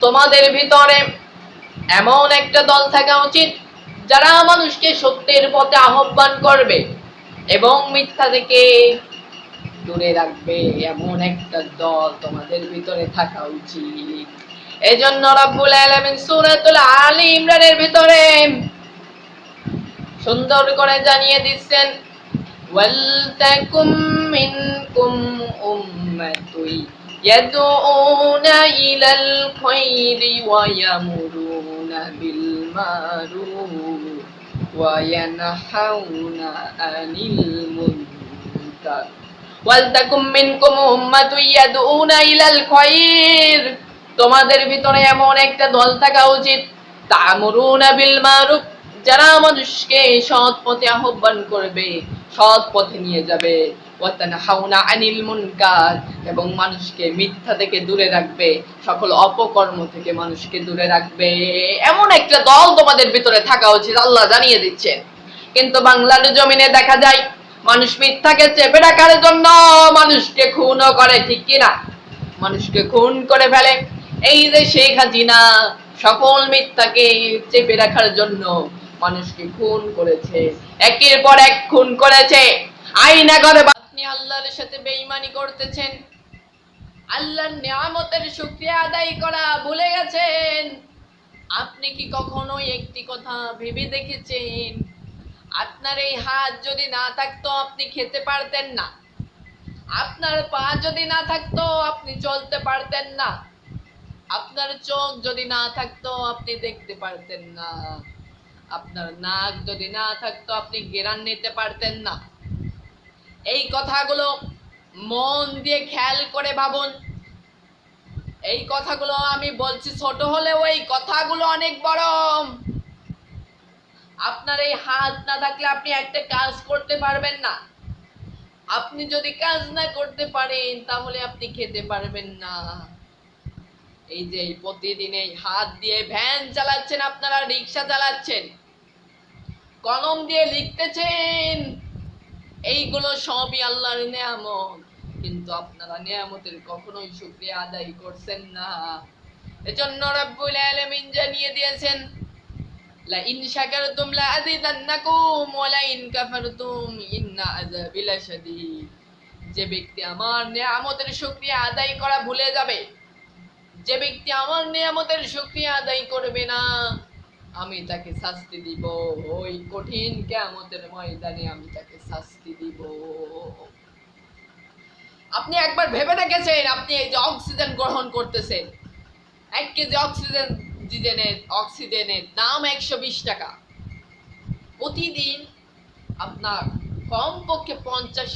তোমাদের ভিতরে এমন একটা দল থাকা উচিত যারা মানুষকে সত্যের পথে আহ্বান করবে এবং মিথ্যা থেকে দূরে রাখবে। এমন একটা দল তোমাদের ভিতরে থাকা উচিত। এজন্য রাব্বুল আলামিন সূরাতুল আলী ইমরানের ভিতরে সুন্দর করে জানিয়ে দিচ্ছেন ওয়ালতাকুম মিনকুম উম্মাতুই ওয়া ইয়ামুরুনা বিল মারুফ ওয়া ইয়ানহাউনা আনিল মুনকার ওয়ালতাকুম মিনকুম উম্মাতুই ইয়াদউনা ইলাল খায়র তোমাদের ভিতরে এমন একটা দল থাকা উচিত। তা'মুরুনা বিল মারুফ যারা মানুষকে সৎ পথে আহ্বান করবে, সৎ পথে নিয়ে যাবে। ওয়াতানহাউনা আনিল মুনকার, এবং মানুষকে মিথ্যা থেকে দূরে রাখবে, সকল অপকর্ম থেকে মানুষকে দূরে রাখবে। এমন একটা দল তোমাদের ভিতরে থাকা উচিত, আল্লাহ জানিয়ে দিচ্ছেন। কিন্তু বাংলার জমিনে দেখা যায়, মানুষ মিথ্যাকে চেপে রাখার জন্য মানুষকে খুনও করে, ঠিক কিনা? মানুষকে খুন করে ফেলে। এই যে শেখ হাসিনা সকল মিথ্যাকে চেপে রাখার জন্য মানুষকে খুন করেছে, একের পর এক খুন করেছে। আইনা করে আপনি আল্লাহর সাথে বেঈমানি করতেছেন। আল্লাহর নিয়ামতের শুকরিয়া আদায় করা ভুলে গেছেন। আপনি কি কখনো একটি কথা ভেবে দেখেছেন? আপনার এই হাত যদি না থাকতো আপনি খেতে পারতেন না। আপনার পা যদি না থাকতো আপনি চলতে পারতেন না। আপনার চোখ যদি না থাকতো আপনি দেখতে পারতেন না। আপনার নাক যদি না থাকতো আপনি গেরান নিতে পারতেন না। এই কথাগুলো মন দিয়ে খেয়াল করে ভাবুন। এই কথাগুলো আমি বলছি, ছোট হলেও এই কথাগুলো অনেক বড়। আপনার এই হাত না থাকলে আপনি একটা কাজ করতে পারবেন না। আপনি যদি কাজ না করতে পারেন, তাহলে আপনি খেতে পারবেন না। এই যে প্রতিদিন এই হাত দিয়ে ভ্যান চালাচ্ছেন, আপনারা রিক্সা চালাচ্ছেন, কলম দিয়ে লিখতেছেন এইগুলো সবই আল্লাহর নিয়ামত। কিন্তু আপনারা নিয়ামতের কখনোই শুকরিয়া আদায় করছেন না। এজন্য রব্বুল আলামিন জানিয়ে দিয়েছেন লা ইন শাকারতুম লা আযিদান্নাকুম ওয়া লা ইন কাফারতুম ইন্না আযাবি লাশাদীদ। যে ব্যক্তি আমার নিয়ামতের শুকরিয়া আদায় করা ভুলে যাবে, যে ব্যক্তি আমার নিয়ামতের শুকরিয়া আদায় করবে না আমি তাকে শাস্তি দিব। ওই কঠিন কিয়ামতের ময়দানে আমি তাকে শাস্তি দিব। আপনি একবার ভেবে দেখেছেন আপনি এই যে অক্সিজেন গ্রহণ করতেছেন? এক কেজি অক্সিজেন অক্সিজেনের অক্সিজেনের দাম একশো বিশ টাকা। প্রতিদিন আপনার কমপক্ষে পঞ্চাশ